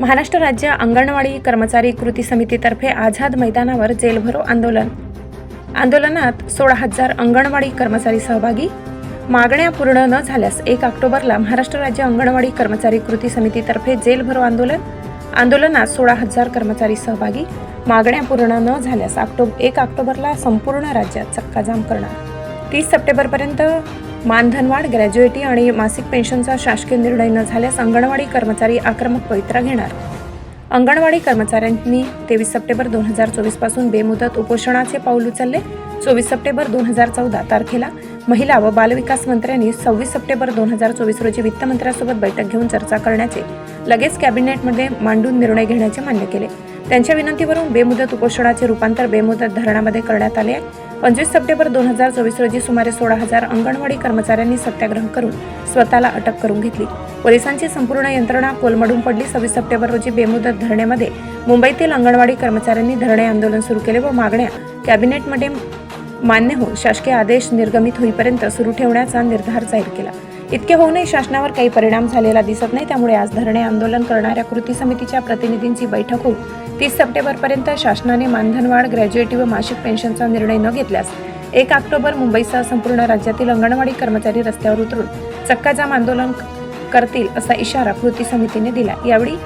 महाराष्ट्र राज्य अंगणवाडी कर्मचारी कृती समितीतर्फे आझाद मैदानावर जेलभरो आंदोलन. आंदोलनात सोळा हजार अंगणवाडी कर्मचारी सहभागी. मागण्या पूर्ण न झाल्यास एक ऑक्टोबरला महाराष्ट्र राज्य अंगणवाडी कर्मचारी कृती समितीतर्फे जेलभरो आंदोलन. आंदोलनात सोळा हजार कर्मचारी सहभागी. मागण्या पूर्ण न झाल्यास ऑक्टोबर एक ऑक्टोबरला संपूर्ण राज्यात चक्काजाम करणार. तीस सप्टेंबरपर्यंत मानधनवाढ ग्रॅज्युएटी आणि मासिक पेन्शनचा शासकीय निर्णय न झाल्यास अंगणवाडी कर्मचारी आक्रमक पवित्रा घेणार. अंगणवाडी कर्मचाऱ्यांनी तेवीस सप्टेंबर दोन हजार चोवीसपासून बेमुदत उपोषणाचे पाऊल उचलले. चोवीस सप्टेंबर दोन हजार चौदा तारखेला महिला व बालविकास मंत्र्यांनी सव्वीस सप्टेंबर दोन हजार चोवीस रोजी वित्तमंत्र्यांसोबत बैठक घेऊन चर्चा करण्याचे लगेच कॅबिनेटमध्ये मांडून निर्णय घेण्याचे मान्य केले. त्यांच्या विनंतीवरून बेमुदत उपोषणाचे रूपांतर बेमुदत धरणामध्ये करण्यात आले. आहे पंचवीस सप्टेंबर दोन हजार चोवीस रोजी सुमारे सोळा हजार अंगणवाडी कर्मचाऱ्यांनी सत्याग्रह करून स्वतःला अटक करून घेतली. पोलिसांची संपूर्ण यंत्रणा कोलमडून पडली. सव्वीस सप्टेंबर रोजी बेमुदत धरण्यामध्ये मुंबईतील अंगणवाडी कर्मचाऱ्यांनी धरणे आंदोलन सुरू केले व मागण्या कॅबिनेटमध्ये मान्य होऊन शासकीय आदेश निर्गमित होईपर्यंत सुरू ठेवण्याचा निर्धार जाहीर केला. इतके होऊनही शासनावर काही परिणाम झालेला दिसत नाही त्यामुळे आज धरणे आंदोलन करणाऱ्या कृती समितीच्या प्रतिनिधींची बैठक होऊन तीस सप्टेंबरपर्यंत शासनाने मानधनवाढ ग्रॅज्युएटी व मासिक पेन्शनचा निर्णय न घेतल्यास एक ऑक्टोबर मुंबईसह संपूर्ण राज्यातील अंगणवाडी कर्मचारी रस्त्यावर उतरून चक्काजाम आंदोलन करतील असा इशारा कृती समितीने दिला. यावेळी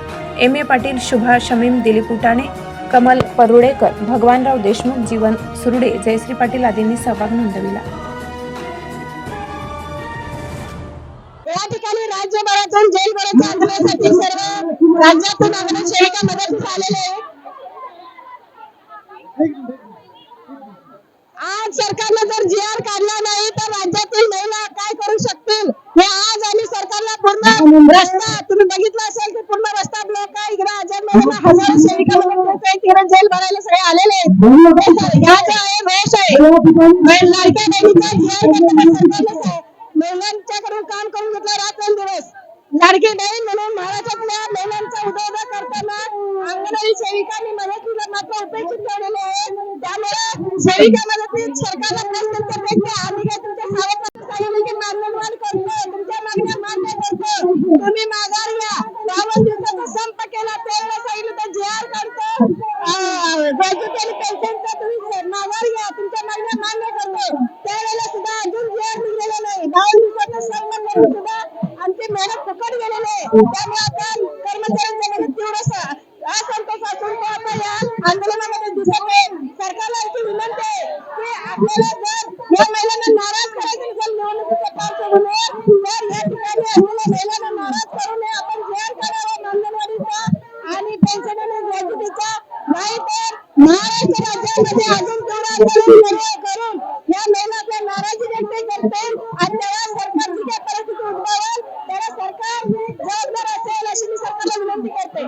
एम ए पाटील शुभा शमीम दिलीप उटाणे कमल परुडेकर भगवानराव देशमुख जीवन सुरडे जयश्री पाटील आदींनी सहभाग नोंदविला. या ठिकाणी राज्यभरातून जेलभराच्या आंदोलनासाठी सर्व राज्यातून अंगणवाडी सेविका मदतीस आलेले आज सरकारनं जर जी आर काढला नाही तर राज्यातील महिला काय करू शकतील? हे आज आणि सरकारला पूर्ण रस्ता तुम्ही बघितलं असेल की पूर्ण रस्ता ब्लॉक आहे. इकडे जेल भरायला सगळे आलेले महिलांच्याकडून काम करून घेतलं म्हणून महिलांचा करताना अंगणवाडी सेविकांनी मदतीला मात्र उपेक्षित ठेवलेले आहे. त्यामुळे सेविका मदतीत सरकारला प्रश्न विचारण्याची आम्ही काय तुमच्या सावकाश करतो तुमच्या मागण्या मान्य करतो तुम्ही माझा घ्या बावन्न दिवसाचा संप केला त्यावेळेला सांगितलं तर जे आर काढतो ग्रॅज्युएट आणि पेन्शनचा आभारी आहे तुमच्या मागण्या मान्य करतो त्यावेळेला सुद्धा अजून जे आर नाही. दहा दिवसाचा संप करून सुद्धा आमची मेहनत फुकट गेलेली आहे त्यामुळे आता कर्मचाऱ्यांच्या मध्ये तीव्र असंतोष असून तो आता या आंदोलनामध्ये दिसत आहे सरकारला अशी विनंती आहे की आपल्याला जर या महिलांना नाराज करायचं नसेल निवडणुकीच्या पार्श्वभूमीवर तर या ठिकाणी आपल्याला महिलांना नाराज करू नये. आपण जे करावा मानधनवाढीचा आणि पेन्शन आणि ग्रॅज्युटीचा नाही तर महाराष्ट्र शेतकरी आंदोलन करून या महिलांना नाराजी व्यक्त करते. आणि त्याला सरकारची त्याला सरकार जबाबदार असेल अशी मी विनंती करते.